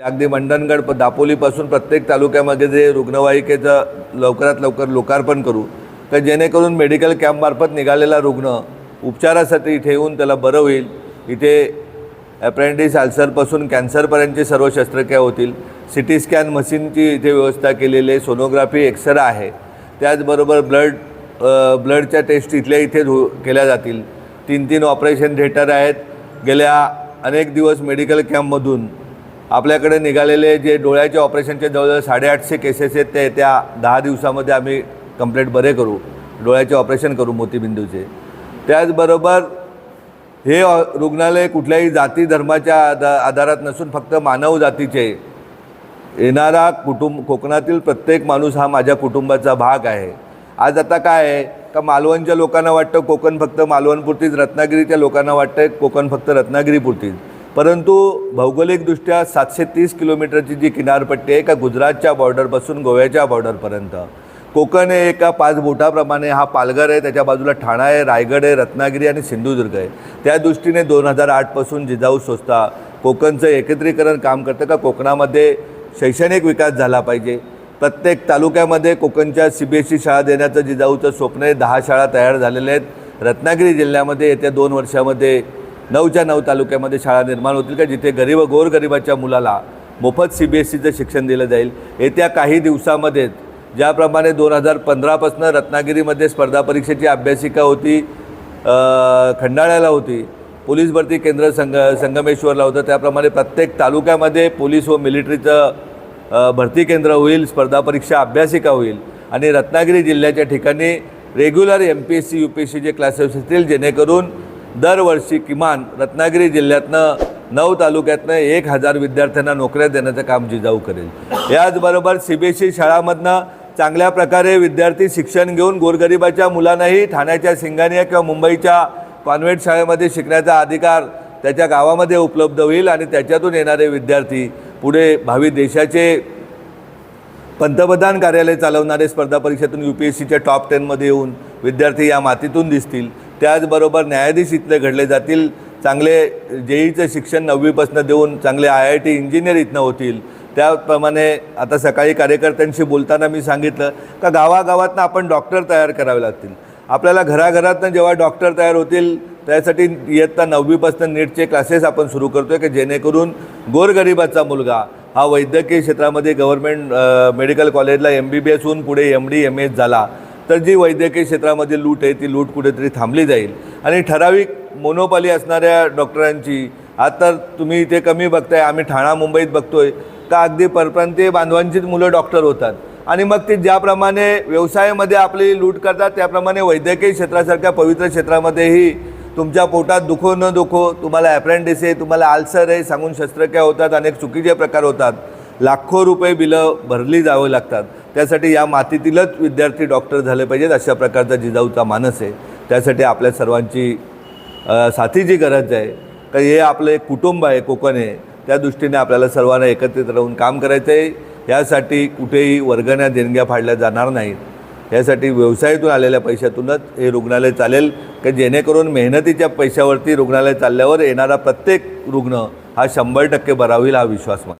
अगदी मंडणगड दापोलीपासून प्रत्येक तालुक्यामध्ये जे रुग्णवाहिकेचं लवकरात लवकर लोकार्पण करू तर जेणेकरून मेडिकल कॅम्पमार्फत निघालेला रुग्ण उपचारासाठी ठेवून त्याला बरं होईल. इथे अप्रेंटिस अल्सरपासून कॅन्सरपर्यंतची सर्व शस्त्रक्रिया होतील. सी टी स्कॅन मशीनची इथे व्यवस्था केलेली आहे. सोनोग्राफी एक्सरा आहे. त्याचबरोबर ब्लड ब्लडच्या टेस्ट इथल्या इथेच हो केल्या जातील. तीन तीन ऑपरेशन थिएटर आहेत. गेल्या अनेक दिवस मेडिकल कॅम्पमधून आपल्याकडे निघालेले जे डोळ्याचे ऑपरेशनचे जवळजवळ साडेआठशे केसेस आहेत ते त्या दहा दिवसामध्ये आम्ही कंप्लेंट बरे करू. डोळ्याचे ऑपरेशन करू मोतीबिंदूचे. त्याचबरोबर हे रुग्णालय कुठल्याही जाती धर्माच्या आधा आधारात नसून फक्त मानव जातीचे येणारा कुटुंब कोकणातील प्रत्येक माणूस हा माझ्या कुटुंबाचा भाग आहे. आज आता काय आहे? का मालवणच्या लोकांना वाटतं कोकण फक्त मालवणपुरतीच रत्नागिरीच्या लोकांना वाटतं कोकण फक्त रत्नागिरीपुरतीच. परंतु भौगोलिकदृष्ट्या सातशे तीस किलोमीटरची जी किनारपट्टी आहे का गुजरातच्या बॉर्डरपासून गोव्याच्या बॉर्डरपर्यंत कोकण हे एका पाच बोटाप्रमाणे हा पालघर आहे त्याच्या बाजूला ठाणा आहे रायगड आहे रत्नागिरी आणि सिंधुदुर्ग आहे. त्या दृष्टीने दोन हजार आठपासून जिजाऊ संस्था कोकणचं एकत्रीकरण काम करतं का? कोकणामध्ये शैक्षणिक विकास झाला पाहिजे. प्रत्येक तालुक्यामध्ये कोकणच्या सी बी एस ई शाळा देण्याचं जिजाऊचं स्वप्न आहे. दहा शाळा तयार झालेल्या आहेत. रत्नागिरी जिल्ह्यामध्ये येत्या दोन वर्षामध्ये नऊच्या नऊ तालुक्यामध्ये शाळा निर्माण होतील का? जिथे गरीब गोरगरिबाच्या मुलाला मोफत सी बी एस सीचं शिक्षण दिलं जाईल. येत्या काही दिवसामध्येच ज्याप्रमाणे दोन हजार पंधरापासून रत्नागिरीमध्ये स्पर्धा परीक्षेची अभ्यासिका होती खंडाळ्याला होती पोलीस भरती केंद्र संग संगमेश्वरला होतं. त्याप्रमाणे प्रत्येक तालुक्यामध्ये पोलीस व मिलिटरीचं भरती केंद्र होईल स्पर्धा परीक्षा अभ्यासिका होईल. आणि रत्नागिरी जिल्ह्याच्या ठिकाणी regular M P S C U P S सीचे क्लासेस असतील जेणेकरून दरवर्षी किमान रत्नागिरी जिल्ह्यातनं नऊ तालुक्यातनं एक हजार विद्यार्थ्यांना नोकऱ्या देण्याचं काम जिजाऊ करेल. याचबरोबर सी बी एस ई शाळामधनं चांगल्या प्रकारे विद्यार्थी शिक्षण घेऊन गोरगरिबाच्या मुलांनाही ठाण्याच्या सिंगानिया किंवा मुंबईच्या कॉन्व्हेंट शाळेमध्ये शिकण्याचा अधिकार त्याच्या गावामध्ये उपलब्ध होईल आणि त्याच्यातून येणारे विद्यार्थी पुढे भावी देशाचे पंतप्रधान कार्यालय चालवणारे स्पर्धा परीक्षेतून यू पी एस सीच्या टॉप टेनमध्ये येऊन विद्यार्थी या मातीतून दिसतील. त्याचबरोबर न्यायाधीश इथले घडले जातील. चांगले जेईचं शिक्षण नववीपासून देऊन चांगले आय आय टी इंजिनियर इथनं होतील. त्याप्रमाणे आता सकाळी कार्यकर्त्यांशी बोलताना मी सांगितलं का गावागावातनं आपण डॉक्टर तयार करावे लागतील. आपल्याला घराघरातनं जेव्हा डॉक्टर तयार होतील त्यासाठी इयत्ता नववीपासून नीटचे क्लासेस आपण सुरू करतो आहे की जेणेकरून गोरगरिबाचा मुलगा हा वैद्यकीय क्षेत्रामध्ये गव्हर्मेंट मेडिकल कॉलेजला एम बी बी एस होऊन पुढे एम डी एम एस झाला. तर जी वैद्यकीय क्षेत्रामध्ये लूट आहे ती लूट कुठेतरी थांबली जाईल. आणि ठराविक मोनोपाली असणाऱ्या डॉक्टरांची आता तुम्ही इथे कमी बघताय आम्ही ठाणा मुंबईत बघतोय का अगदी परप्रांतीय बांधवांचीच मुलं डॉक्टर होतात? आणि मग ते ज्याप्रमाणे व्यवसायामध्ये आपली लूट करतात त्याप्रमाणे वैद्यकीय क्षेत्रासारख्या पवित्र क्षेत्रामध्येही तुमच्या पोटात दुखो न दुखो तुम्हाला ॲप्रेंडिस आहे तुम्हाला आल्सर आहे सांगून शस्त्रक्रिया होतात अनेक चुकीचे प्रकार होतात. लाखो रुपये बिलं भरली जावं लागतात. त्यासाठी या मातीतीलच विद्यार्थी डॉक्टर झाले पाहिजेत अशा प्रकारचा जिजाऊचा मानस आहे. त्यासाठी आपल्या सर्वांची साथीची गरज आहे. का हे आपलं एक कुटुंब आहे कोकण आहे. त्या दृष्टीने आपल्याला सर्वांना एकत्रित राहून काम करायचं आहे यासाठी कुठेही वर्गण्या देणग्या फाडल्या जाणार नाहीत. यासाठी व्यवसायातून आलेल्या पैशातूनच हे रुग्णालय चालेल. की जेणेकरून मेहनतीच्या पैशावरती रुग्णालय चालल्यावर येणारा प्रत्येक रुग्ण हा शंभर टक्के बरा होईल हा विश्वास